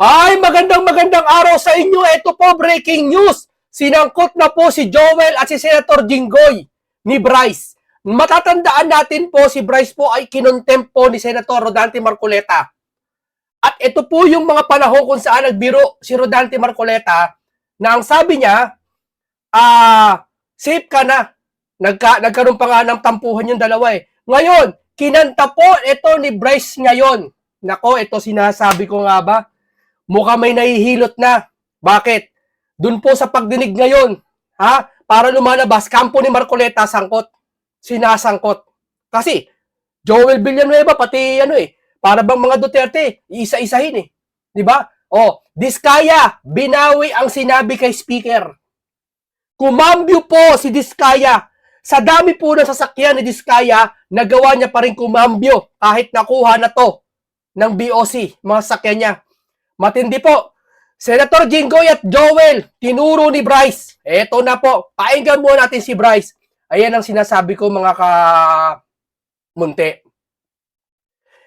Ay, magandang magandang araw sa inyo. Ito po, breaking news. Sinangkot na po si Joel at si Senator Jinggoy ni Bryce. Matatandaan natin po, si Bryce po ay kinontempt po ni Senator Rodante Marcoleta. At ito po yung mga panahon kung saan nagbiro si Rodante Marcoleta na ang sabi niya, ah, safe ka na. Nagka, nagkaroon pa nga ng tampuhan yung dalawa eh. Ngayon, kinanta po ito ni Bryce ngayon. Nako, ito sinasabi ko nga ba? Mukha may nahihilot na. Bakit? Doon po sa pagdinig ngayon, ha? Para lumalabas, kampo ni Marcoleta sangkot. Sinasangkot. Kasi, Joel Villanueva, pati ano eh, para bang mga Duterte, isa-isahin eh. Di ba? Oh, Diskaya, binawi ang sinabi kay Speaker. Kumambyo po si Diskaya. Sa dami po ng sasakyan ni Diskaya, nagawa niya pa rin kumambyo kahit nakuha na to ng BOC, mga sasakyan niya. Matindi po. Senator Jinggoy at Joel, tinuro ni Bryce. Eto na po. Painggan muna natin si Bryce. Ayan ang sinasabi ko mga ka munti.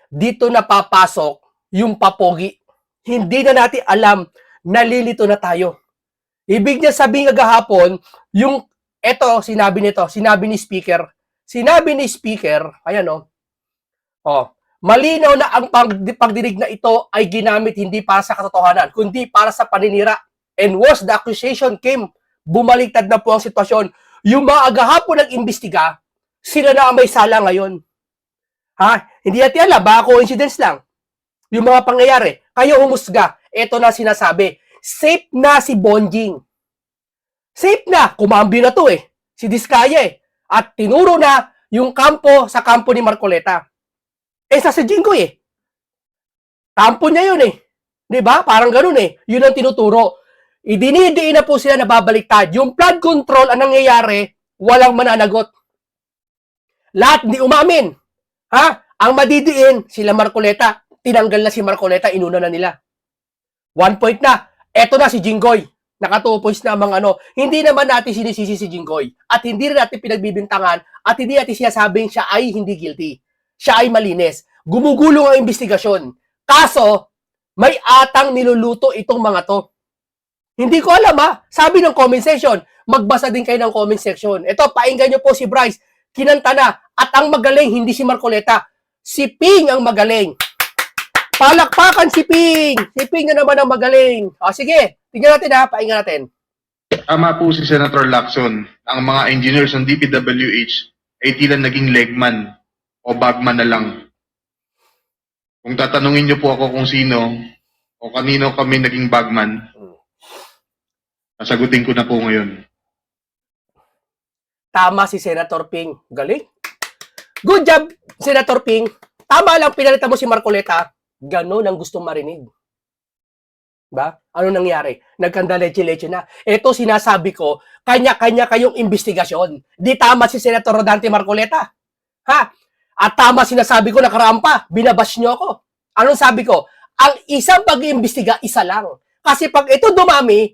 Dito na papasok yung papogi. Hindi na natin alam, nalilito na tayo. Ibig niya sabihin kagahapon, yung, eto, sinabi nito, sinabi ni speaker, sinabi ni speaker, ayan o, oh, malinaw na ang pag- pagdinig na ito ay ginamit hindi para sa katotohanan, kundi para sa paninira. And worse, the accusation came, bumaliktad na po ang sitwasyon. Yung mga agahapon nag-imbestiga, sila na ang may sala ngayon. Ha? Hindi natin alam, baka coincidence lang. Yung mga pangyayari, kayo humusga. Ito na sinasabi. Safe na si Bonjing. Safe na. Kumambyo na to eh. Si Diskaya eh. At tinuro na yung kampo sa kampo ni Marcoleta. Eh, sa si Jinggoy eh. Kampo niya yun eh. 'Di ba? Parang ganun eh. Yun ang tinuturo. Idinidiin na po sila na babaliktad. Yung flood control, ang nangyayari, walang mananagot. Lahat hindi umamin. Ha? Ang madidiin, sila Marcoleta. Tinanggal na si Marcoleta, inuna na nila. One point na. Eto na si Jinggoy. Nakatupoys na mga ano. Hindi naman natin sinisisi si Jinggoy. At hindi rin natin pinagbibintangan at hindi natin sinasabing siya ay hindi guilty. Siya ay malinis. Gumugulong ang investigasyon. Kaso, may atang niluluto itong mga to. Hindi ko alam ha. Sabi ng comment section, magbasa din kayo ng comment section. Ito, painggan nyo po si Bryce. Kinanta na. At ang magaling, hindi si Marcoleta. Si Ping ang magaling. Palakpakan si Ping. Si Ping na naman ang magaling. O sige, tingnan natin ha. Painggan natin. Tama po si Senator Lacson. Ang mga engineers ng DPWH ay tila naging legman o bagman na lang. Kung tatanungin niyo po ako kung sino o kanino kami naging bagman, sasagutin ko na po ngayon. Tama si Senator Ping. Galing. Good job, Senator Ping. Tama lang, pinalitan mo si Marcoleta. Ganon ang gusto marinig. Ba? Ano nangyari? Nagkanda leche-leche na. Ito sinasabi ko, kanya-kanya kayong investigasyon. Di tama si Senator Rodante Marcoleta. Ha? At tama sinasabi ko, nakarampa. Binabash nyo ako. Anong sabi ko? Ang isang pag-iimbestiga, isa lang. Kasi pag ito dumami,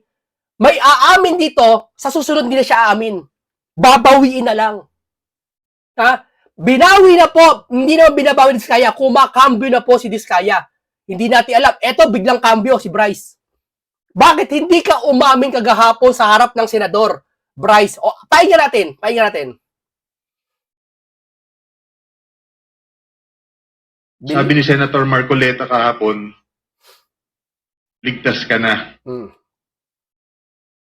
may aamin dito, sa susunod na siya aamin babawiin na lang. Ha? Binawi na po, hindi na binabawi ni Diskaya, kumakambyo na po si Diskaya. Hindi natin alam. Eto, biglang kambyo si Bryce. Bakit hindi ka umamin kagahapon sa harap ng senador, Bryce? O, pahinga natin, pahinga natin. Sabi ni Senator Marcoleta kahapon, ligtas ka na. Hmm.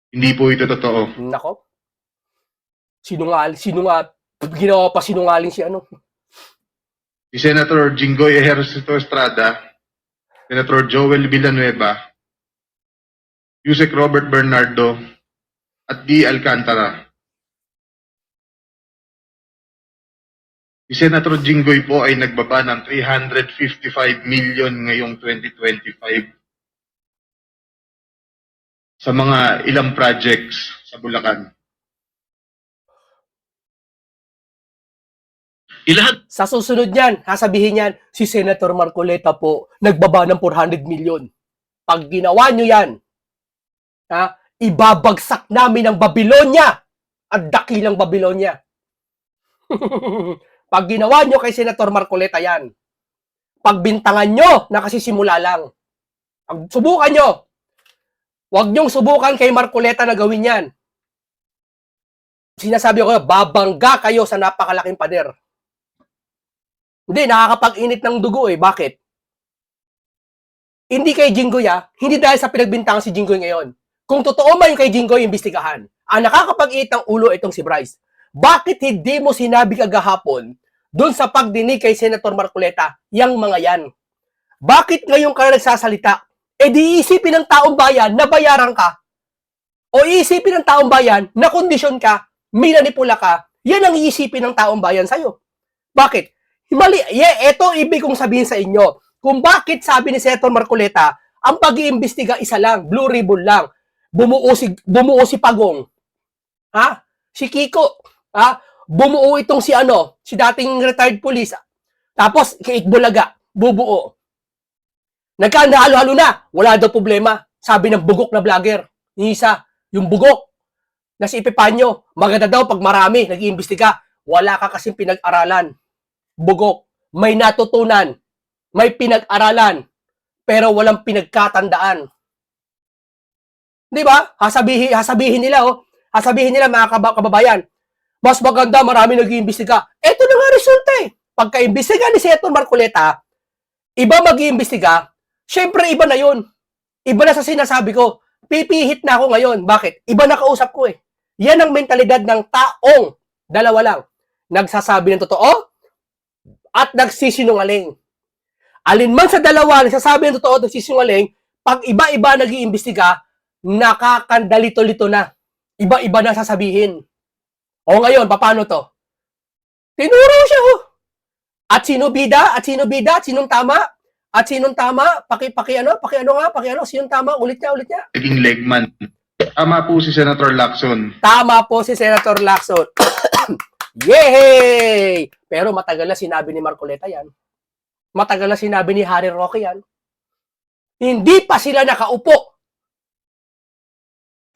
Hindi po ito totoo. Nako. Sinungal, sinungal, ginawa pa sinungaling si ano. Si Senator Jinggoy Ejercito Estrada, Senator Joel Villanueva, Yusek Robert Bernardo, at D. Alcantara. Si Senator Jinggoy po ay nagbaba ng 355 million ngayong 2025 sa mga ilang projects sa Bulacan. Ilahat Sa susunod niyan, sasabihin niyan, si Senator Marcoleta po, nagbaba ng 400 million. Pag ginawa niyo yan, ha, ibabagsak namin ang Babylonia at dakilang Babylonia. Pag ginawa niyo kay Senator Marcoleta yan, pagbintangan nyo, nakasisimula lang. Ang subukan nyo. Huwag nyong subukan kay Marcoleta na gawin yan. Sinasabi ko, babangga kayo sa napakalaking pader. Hindi, nakakapag-init ng dugo eh. Bakit? Hindi kay Jinggoy ah. Hindi dahil sa pinagbintangan si Jinggoy ngayon. Kung totoo man yung kay Jinggoy, imbestigahan. Ang nakakapag-init ng ulo itong si Bryce. Bakit hindi mo sinabi kagahapon doon sa pagdinig kay Senator Marcoleta, yang mga yan? Bakit ngayon ka nagsasalita? E di isipin ng taong bayan na bayaran ka. O isipin ng taong bayan na kondisyon ka, minanipula ka, yan ang iisipin ng taong bayan sa'yo. Bakit? Mali, yeah, eto ibig kong sabihin sa inyo. Kung bakit sabi ni Senator Marcoleta, ang pag-iimbestiga isa lang, blue ribbon lang. Bumuo si, bumuo si Pagong. Ha? Si Kiko. Ha? Bumuo itong si ano, si dating retired police. Tapos, kay bubuo. Nagkandahalo-halo na. Wala daw problema. Sabi ng bugok na vlogger. Yung isa, yung bugok na si Epipanyo. Maganda daw pag marami nag-iimbestiga. Wala ka kasing pinag-aralan. Bugok. May natutunan. May pinag-aralan. Pero walang pinagkatandaan. Di ba? Hasabihin, hasabihin nila, oh. Hasabihin nila, mga kaba- kababayan, mas maganda, marami nag-iimbestiga. Ito na nga resulta eh. Pagka-imbestiga ni Senator Marcoleta, iba mag-iimbestiga, syempre iba na yun. Iba na sa sinasabi ko. Pipihit na ako ngayon. Bakit? Iba na kausap ko eh. Yan ang mentalidad ng taong dalawa lang. Nagsasabi ng totoo at nagsisinungaling. Alin man sa dalawa, nagsasabi ng totoo at nagsisinungaling, pag iba-iba nag-iimbestiga, nakakandalito-lito na. Iba-iba na sasabihin. O ngayon, paano to? Tinuro siya, oh. At sino bida? At sino bida? At sinong tama? At sinong tama? Paki, paki ano? Paki ano nga? Paki ano? Sinong tama? Ulit niya, ulit niya. naging legman. Tama po si Senator Lacson. Tama po si Senator Lacson. Yay! Pero matagal na sinabi ni Marcoleta yan. Matagal na sinabi ni Harry Roque yan. Hindi pa sila nakaupo.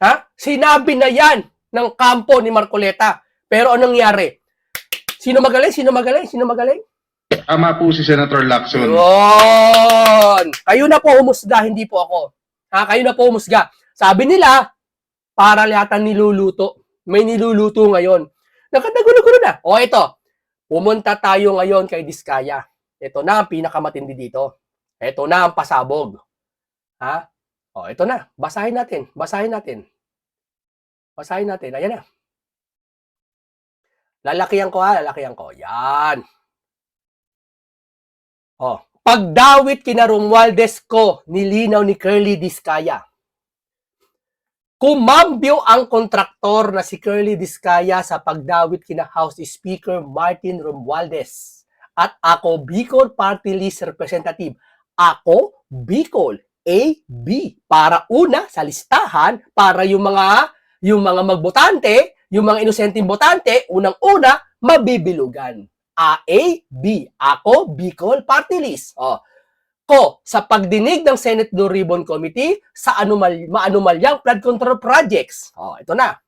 Ha? Sinabi na yan ng kampo ni Marcoleta. Pero anong nangyari? Sino magaling? Sino magaling? Sino magaling? Tama po si Senator Lacson. Yun! Kayo na po humusga, hindi po ako. Ha? Kayo na po humusga. Sabi nila, para yata niluluto. May niluluto ngayon. Nakadagulo-gulo na. O ito, pumunta tayo ngayon kay Diskaya. Ito na ang pinakamatindi dito. Ito na ang pasabog. Ha? O, ito na. Basahin natin. Basahin natin. Basahin natin. Ayan na. Lalakihan ko ha. Lalakihan ko. Yan. Oh, pagdawit kina Romualdez ko, nilinaw ni Curly Discaya. Kumambyo ang kontraktor na si Curly Discaya sa pagdawit kina House Speaker Martin Romualdez. At ako, Bicol Party List Representative. Ako, Bicol, AB, para una sa listahan, para yung mga yung mga magbotante, yung mga inosenteng botante, unang-una, mabibilugan. A, A, B. Ako, Bicol Party List. O. Ko, sa pagdinig ng Senate Blue Ribbon Committee sa anumal, maanumalyang flood control projects. O, ito na.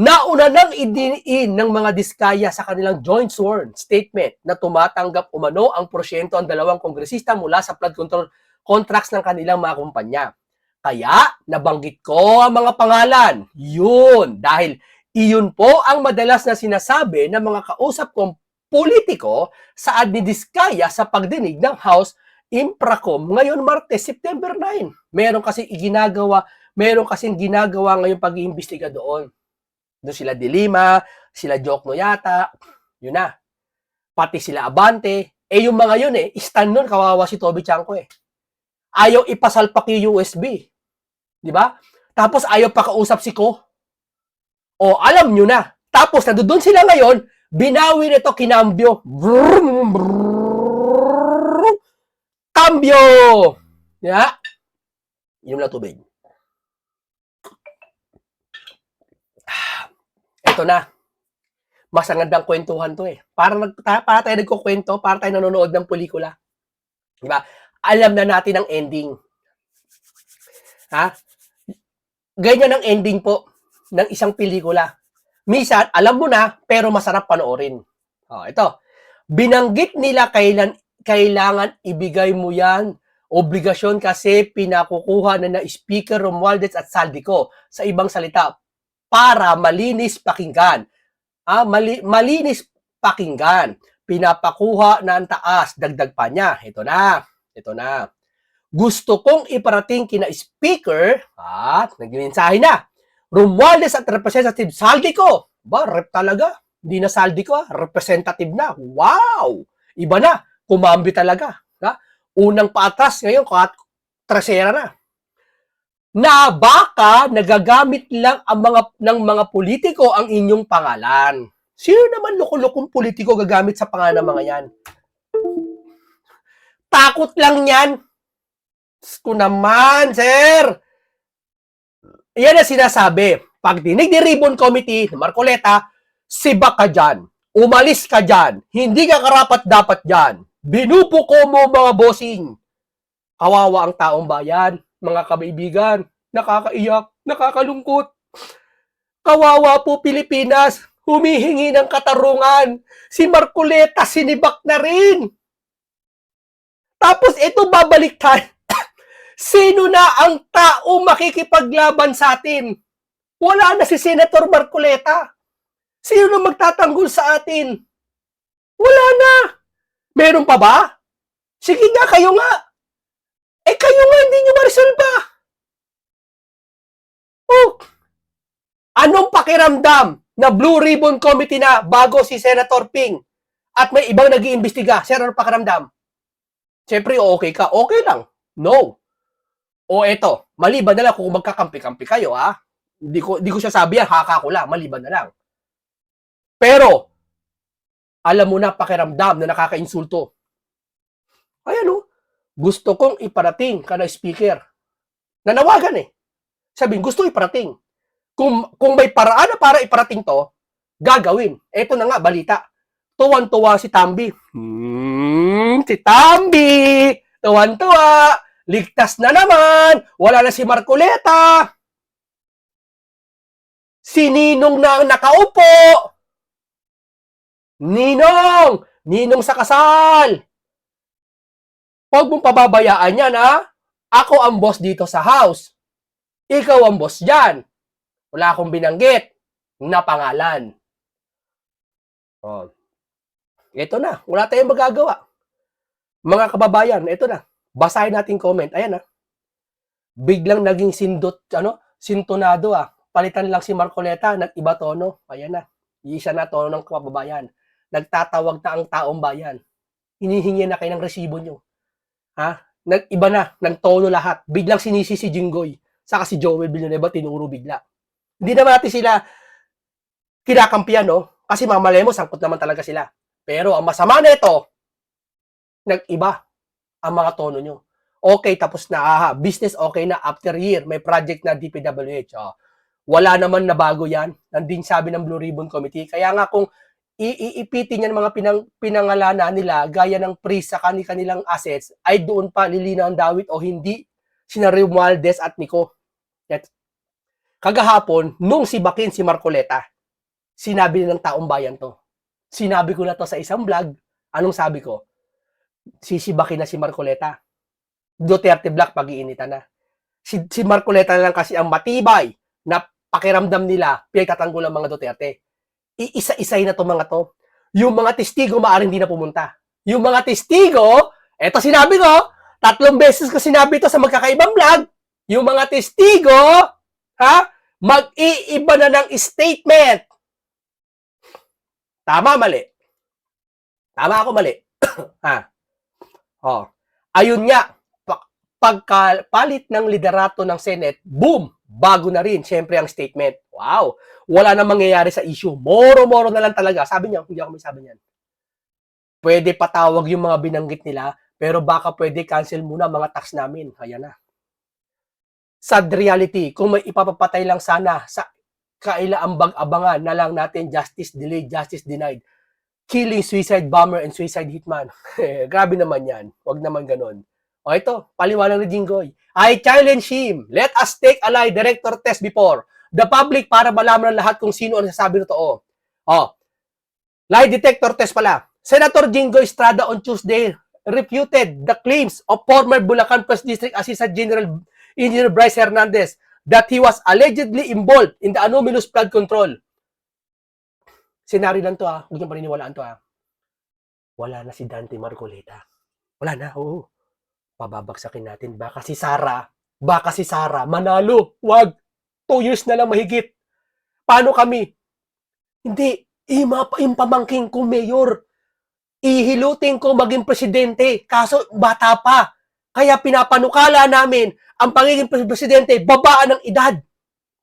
Nauna nang idiniin ng mga diskaya sa kanilang joint sworn statement na tumatanggap umano ang porsyento ang dalawang kongresista mula sa flood control contracts ng kanilang mga kumpanya. Kaya, nabanggit ko ang mga pangalan. Yun, dahil iyon po ang madalas na sinasabi ng mga kausap kong politiko sa Adnidiskaya sa pagdinig ng House Impracom ngayon Martes, September 9. Meron kasi ginagawa, meron kasing ginagawa ngayon pag-iimbestiga doon. Doon sila Dilima, sila Jokno yata, yun na. Pati sila Abante. Eh yung mga yun eh, stand nun, kawawa si Toby Chanko eh. Ayaw ipasalpak yung USB. Di ba? Tapos ayaw pa kausap si Ko. O, alam nyo na. Tapos, nandoon sila ngayon, binawi nito kinambyo. Brum, brum, Cambio! Ya. Inom lang tubig. Ito na. Mas ang gandang kwentuhan to eh. Para, nag, para tayo nagkukwento, para tayo nanonood ng pelikula. Diba? Alam na natin ang ending. Ha? Ganyan ang ending po ng isang pelikula. Minsan, alam mo na, pero masarap panoorin. Oh, ito. Binanggit nila kailan kailangan ibigay mo yan Obligasyon kasi pinakukuha na na Speaker Romualdez at Saldico sa ibang salita para malinis pakinggan. Ah, mali, malinis pakinggan. Pinapakuha na ang taas. Dagdag pa niya. Ito na. Ito na. Gusto kong iparating kina Speaker at nagmensahe na. Romualdez at Representative Saldico. Ba, rep talaga. Hindi na Saldico, ah. representative na. Wow! Iba na. Kumambi talaga. Ha? Unang paatras ngayon, kat trasera na. Na baka nagagamit lang ang mga ng mga politiko ang inyong pangalan. Sino naman loko-lokong politiko gagamit sa pangalan ng mga yan? Takot lang yan. Ko naman, sir. Yan ang sinasabi. Pag dinig ni Ribbon Committee ng Marcoleta, sibak ka dyan. Umalis ka dyan. Hindi ka karapat dapat dyan. Binubuko mo mga bossing. Kawawa ang taong bayan, mga kabaibigan. Nakakaiyak, nakakalungkot. Kawawa po Pilipinas. Humihingi ng katarungan. Si Marcoleta sinibak na rin. Tapos ito babalik tayo. Sino na ang tao makikipaglaban sa atin? Wala na si Senator Marcoleta. Sino na magtatanggol sa atin? Wala na. Meron pa ba? Sige nga, kayo nga. Eh, kayo nga, hindi nyo marisolba. Oh. Anong pakiramdam na Blue Ribbon Committee na bago si Senator Ping at may ibang nag iimbestiga Sir, ano pakiramdam? Siyempre, okay ka. Okay lang. No. O eto, maliban na lang kung magkakampi-kampi kayo, ha? Hindi ko, hindi ko siya sabi yan, haka ko lang, maliban na lang. Pero, alam mo na pakiramdam na nakakainsulto. Ayan o, gusto kong iparating ka na speaker. Nanawagan eh. Sabihin, gusto iparating. Kung, kung may paraan na para iparating to, gagawin. Ito na nga, balita. Tuwan-tuwa si Tambi. Hmm, si Tambi! Tuwan-tuwa! Ligtas na naman! Wala na si Marcoleta! Si Ninong na ang nakaupo! Ninong! Ninong sa kasal! Huwag mong pababayaan yan, ha? Ako ang boss dito sa house. Ikaw ang boss dyan. Wala akong binanggit na pangalan. Oh. Ito na. Wala tayong magagawa. Mga kababayan, ito na. Basahin natin comment. Ayan na. Biglang naging sindot, ano, sintonado ah. Palitan lang si Marcoleta, nag-iba tono. Ayan na. Isa na tono ng kababayan. Nagtatawag na ang taong bayan. Hinihingi na kayo ng resibo nyo. Ha? Nag-iba na, ng tono lahat. Biglang sinisi si Jinggoy. Saka si Joel Villanueva, tinuro bigla. Hindi naman natin sila kinakampiyan, no? Kasi mamalay mo, sangkot naman talaga sila. Pero ang masama nito, nag-iba ang mga tono nyo. Okay, tapos na, aha, business okay na after year, may project na DPWH. Oh. Wala naman na bago yan. Nanding sabi ng Blue Ribbon Committee. Kaya nga kung iipitin yan mga pinang, pinangalanan nila, gaya ng priest sa kanilang assets, ay doon pa lilinaw ang dawit o hindi sina Romualdez at Nico. At kagahapon, nung si Bakin, si Marcoleta, sinabi ng taong bayan to. Sinabi ko na to sa isang vlog. Anong sabi ko? Sisibakin na si Marcoleta. Duterte Black pag-iinitan na. Si, si Marcoleta na lang kasi ang matibay na pakiramdam nila pinagtatanggol ng mga Duterte. Iisa-isay na to mga to. Yung mga testigo maaaring hindi na pumunta. Yung mga testigo, eto sinabi ko, tatlong beses ko sinabi to sa magkakaibang vlog, yung mga testigo, ha, mag-iiba na ng statement. Tama, mali. Tama ako, mali. ha? Oh. Ayun nga, pa- pagkapalit ng liderato ng Senate, boom, bago na rin, syempre, ang statement. Wow, wala na mangyayari sa issue. Moro-moro na lang talaga. Sabi niya, hindi ako may sabi niyan. Pwede patawag yung mga binanggit nila, pero baka pwede cancel muna mga tax namin. Ayan na. Sad reality, kung may ipapapatay lang sana sa kailaambag-abangan na lang natin justice delayed, justice denied. Killing, suicide bomber, and suicide hitman. Grabe naman yan. Huwag naman ganon. O ito, paliwanag ni Jinggoy. I challenge him. Let us take a lie director test before the public para malaman ng lahat kung sino ang sasabi totoo. O, lie detector test pala. Senator Jinggoy Estrada on Tuesday refuted the claims of former Bulacan First District Assistant General Engineer Bryce Hernandez that he was allegedly involved in the anomalous flood control. Senaryo lang to ha. Huwag niyong paniniwalaan to ha. Wala na si Dante Marcoleta. Wala na, oo. Pababagsakin natin. Baka si Sara, baka si Sara, manalo. Wag. Two years na lang mahigit. Paano kami? Hindi. Ima, yung pamangking ko, mayor. Ihilutin ko maging presidente. Kaso, bata pa. Kaya pinapanukala namin ang pagiging presidente, babaan ng edad.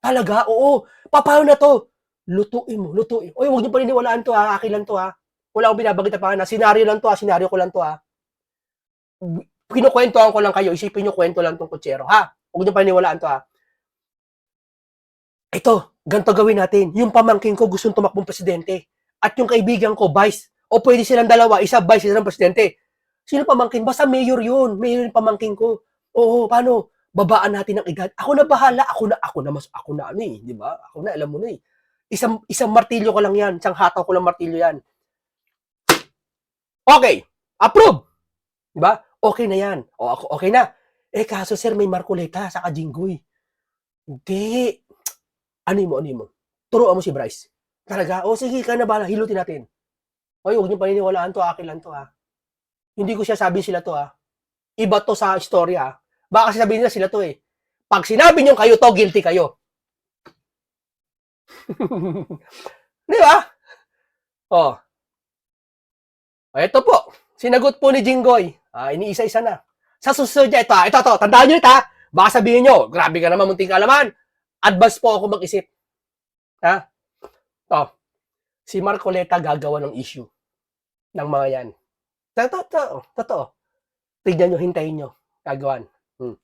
Talaga, oo. Pa- Paano na to? Lutuin mo, lutuin. Oy, huwag niyo paniniwalaan to ha. Akin lang to ha. Wala akong binabagit na pangalan. Senaryo lang to ha. Senaryo ko lang to ha. Kinukwentuhan ko lang kayo. Isipin niyo kwento lang tong kutsero ha. Huwag niyo paniniwalaan to ha. Ito, ganito gawin natin. Yung pamangkin ko gustong tumakbong presidente. At yung kaibigan ko, vice. O pwede silang dalawa, isa vice, isa ng presidente. Sino pamangkin? Basta mayor yun. Mayor yung pamangkin ko. Oo, paano? Babaan natin ang edad. Ako na bahala. Ako na, ako na, mas, ako na ano eh. Di ba? Ako na, alam mo na eh. Isang, isang martilyo ko lang yan. Isang hataw ko lang martilyo yan. Okay. Approve. Di ba? Okay na yan. O, ako, okay na. Eh, kaso sir, may Marcoleta sa Jinggoy. Hindi. Ano mo, ano mo? Turuan mo si Bryce. Talaga? O, sige, ka na bala. Hilutin natin. Oy, huwag niyo paniniwalaan to. Akin lang to, ha. Hindi ko siya sabi sila to, ha. Iba to sa istorya. Baka sabihin nila sila to, eh. Pag sinabi niyo kayo to, guilty kayo. Di ba? Oh. O, ito po. Sinagot po ni Jinggoy. Ah, iniisa-isa na. Sa susunod niya, ito, ah, ito, ito. Tandaan niyo ito, ha. Baka sabihin niyo, grabe ka naman, munting kalaman. Advance po ako mag-isip. Ha? Oh. Si Marcoleta gagawa ng issue ng mga yan. Totoo, totoo. Tignan nyo, hintayin nyo. Gagawan. Hmm.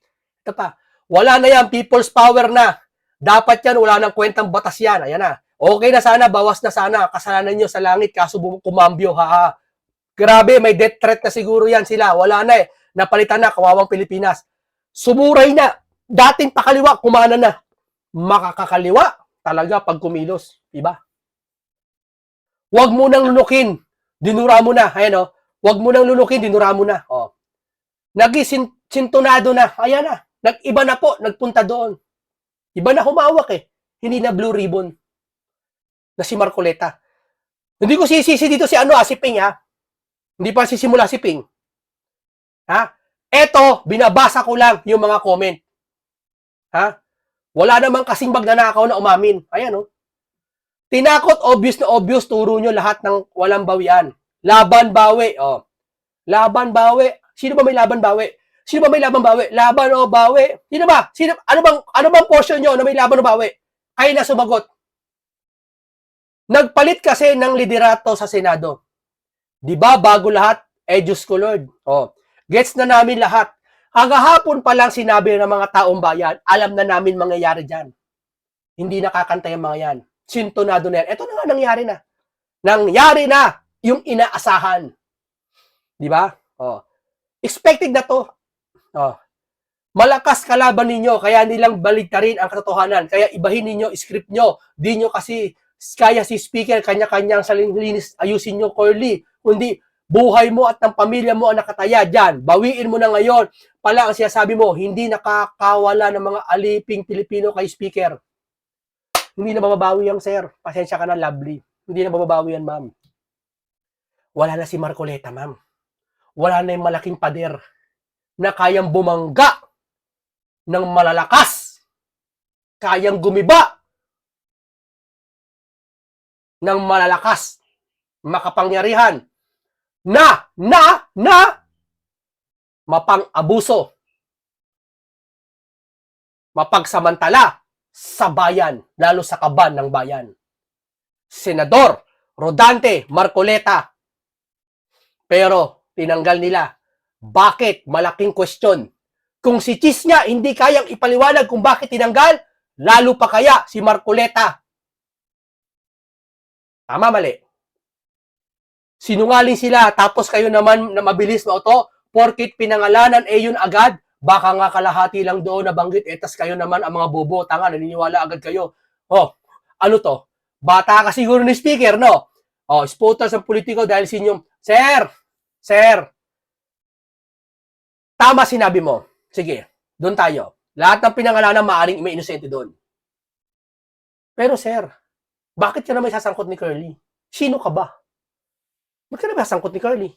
Ito pa. Wala na yan, people's power na. Dapat yan, wala nang kwentang batas yan. Ayan na. Okay na sana, bawas na sana. Kasalanan nyo sa langit, kaso kumambyo, haha. Grabe, may death threat na siguro yan sila. Wala na eh. Napalitan na, kawawang Pilipinas. Sumuray na. Dating pakaliwa, kumana na. Makakakaliwa talaga pag kumilos. Diba? Huwag mo nang lunukin. Dinura mo na. Ayan o. Huwag mo nang lunukin, dinura mo na. O. Naging sintonado na. Ayan na. Nag-iba na po. Nagpunta doon. Iba na humawak eh. Hindi na blue ribbon. Na si Marcoleta. Hindi ko sisisi dito si ano ah, si Ping ha. Hindi pa sisimula si Ping. Ha? Eto, binabasa ko lang yung mga comment. Ha? Wala namang kasing magnanakaw na umamin. Ayan oh. Tinakot, obvious na obvious, turo nyo lahat ng walang bawian. Laban, bawi. Oh. Laban, bawi. Sino ba may laban, bawi? Sino ba may laban, bawi? Laban o bawi? Sino ba? Sino, ano bang, ano bang portion nyo na may laban o bawi? Kayo na sumagot. Nagpalit kasi ng liderato sa Senado. Di ba, bago lahat, eh, Diyos ko Lord. Oh. Gets na namin lahat. Hangahapon pa lang sinabi ng mga taong bayan, alam na namin mangyayari dyan. Hindi nakakanta yung mga yan. Sintonado na yan. Ito na nga, nangyari na. Nangyari na yung inaasahan. Di ba? Oh. Expected na to. Oh. Malakas kalaban ninyo, kaya nilang baligtarin ang katotohanan. Kaya ibahin ninyo, script nyo. Di nyo kasi kaya si speaker, kanya-kanyang salinis, ayusin nyo, Corley. Kundi, buhay mo at ng pamilya mo ang nakataya dyan. Bawiin mo na ngayon. Pala ang sinasabi mo, hindi nakakawala ng mga aliping Pilipino kay speaker. Hindi na mababawi yan, sir. Pasensya ka na, lovely. Hindi na mababawi yan, ma'am. Wala na si Marcoleta, ma'am. Wala na yung malaking pader na kayang bumangga ng malalakas. Kayang gumiba ng malalakas. Makapangyarihan na, na, na mapang-abuso. Mapagsamantala sa bayan, lalo sa kaban ng bayan. Senador Rodante Marcoleta. Pero tinanggal nila. Bakit? Malaking question. Kung si Chis niya hindi kayang ipaliwanag kung bakit tinanggal, lalo pa kaya si Marcoleta. Tama, mali. Sinungaling sila, tapos kayo naman na mabilis na auto, porkit pinangalanan eh yun agad, baka nga kalahati lang doon nabanggit, etas kayo naman ang mga bobo, tanga, naniniwala agad kayo. Oh, ano to? Bata ka siguro ni speaker, no? Oh, spoters ng politiko dahil sa inyong, Sir, Sir, Tama sinabi mo. Sige, doon tayo. Lahat ng pinangalanan maaring may inosente doon. Pero sir, bakit ka naman sasangkot ni Curly? Sino ka ba? Ba't ka naman sasangkot ni Curly?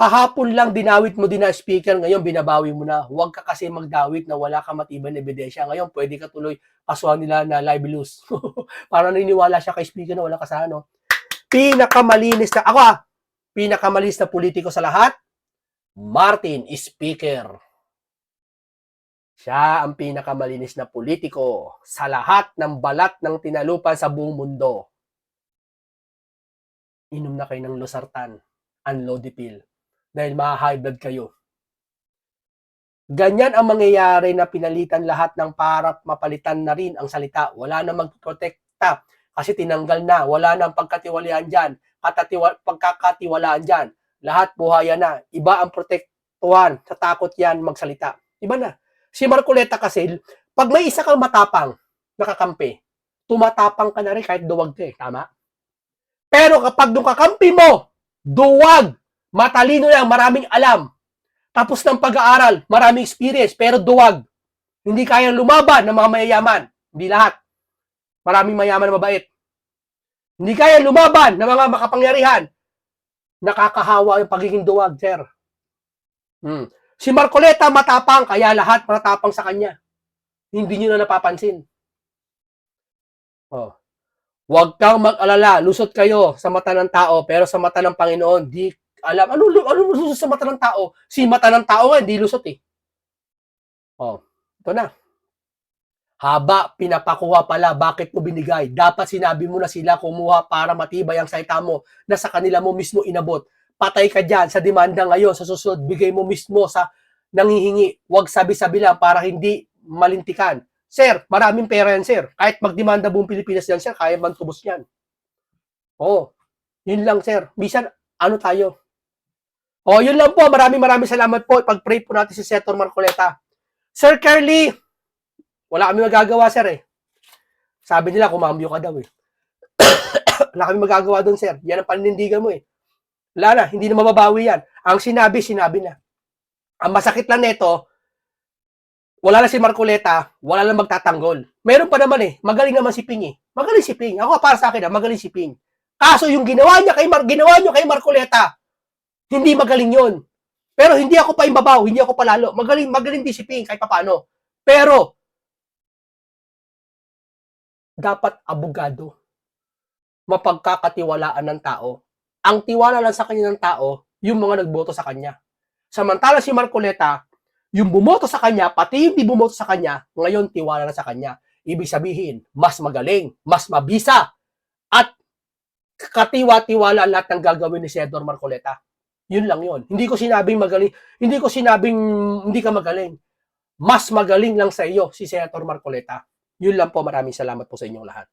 Kahapon lang dinawit mo din na speaker, ngayon binabawi mo na. Huwag ka kasi magdawit na wala ka matibay na ebidensya. Ngayon, pwede ka tuloy kasuhan nila na libelous. Para naniniwala siya kay speaker na wala kasano. Pinakamalinis na, ako ah, pinakamalinis na politiko sa lahat, Martin Speaker. Siya ang pinakamalinis na politiko sa lahat ng balat ng tinalupan sa buong mundo. Inom na kayo ng losartan, unlodipil, dahil ma-high blood kayo. Ganyan ang mangyayari na pinalitan lahat ng para mapalitan na rin ang salita. Wala na magprotekta kasi tinanggal na. Wala na ang pagkatiwalaan dyan. Pagkakatiwalaan dyan. Lahat buhaya na. Iba ang protektuhan. Sa takot yan magsalita. Iba na. Si Marcoleta kasi, pag may isa kang matapang, nakakampi, tumatapang ka na rin kahit duwag ka eh. Tama? Pero kapag nung kakampi mo, duwag, matalino lang, maraming alam, tapos ng pag-aaral, maraming experience, pero duwag, hindi kayang lumaban ng mga mayayaman. Hindi lahat. Maraming mayaman na mabait. Hindi kayang lumaban ng mga makapangyarihan. Nakakahawa yung pagiging duwag, sir. Hmm. Si Marcoleta matapang, kaya lahat matapang sa kanya. Hindi nyo na napapansin. Oh. Huwag kang mag-alala, lusot kayo sa mata ng tao, pero sa mata ng Panginoon, di alam. Ano, ano lusot sa mata ng tao? Si mata ng tao nga, hindi lusot eh. Oh, ito na. Haba, pinapakuha pala, bakit mo binigay? Dapat sinabi mo na sila kumuha para matibay ang salita mo na sa kanila mo mismo inabot. Patay ka dyan sa demanda ngayon, sa susunod, bigay mo mismo sa nangihingi. Huwag sabi-sabi lang para hindi malintikan. Sir, maraming pera yan, sir. Kahit magdemanda buong Pilipinas yan, sir, kaya man tubos yan. Oo. Yun lang, sir. Bisan, ano tayo? O, yun lang po. Maraming maraming salamat po. Pag-pray po natin si Senator Marcoleta. Sir Curly, wala kami magagawa, sir eh. Sabi nila, kumambyo ka daw eh. wala kami magagawa doon, sir. Yan ang paninindigan mo eh. Wala na, hindi na mababawi yan. Ang sinabi, sinabi na. Ang masakit lang nito, wala na si Marcoleta, wala na magtatanggol. Meron pa naman eh, magaling naman si Ping eh. Magaling si Ping. Ako para sa akin, ah, magaling si Ping. Kaso yung ginawa niya kay Mar ginawa niyo kay Marcoleta, hindi magaling yon. Pero hindi ako pa imbabaw, hindi ako palalo. Magaling, magaling din si Ping kahit paano. Pero, dapat abogado. Mapagkakatiwalaan ng tao. Ang tiwala lang sa kanya ng tao, yung mga nagboto sa kanya. Samantala si Marcoleta, yung bumoto sa kanya, pati yung di bumoto sa kanya, ngayon tiwala na sa kanya. Ibig sabihin, mas magaling, mas mabisa, at katiwa-tiwala lahat ng gagawin ni Senador Marcoleta. Yun lang yun. Hindi ko sinabing magaling, hindi ko sinabing hindi ka magaling. Mas magaling lang sa iyo si Senator Marcoleta. Yun lang po, maraming salamat po sa inyong lahat.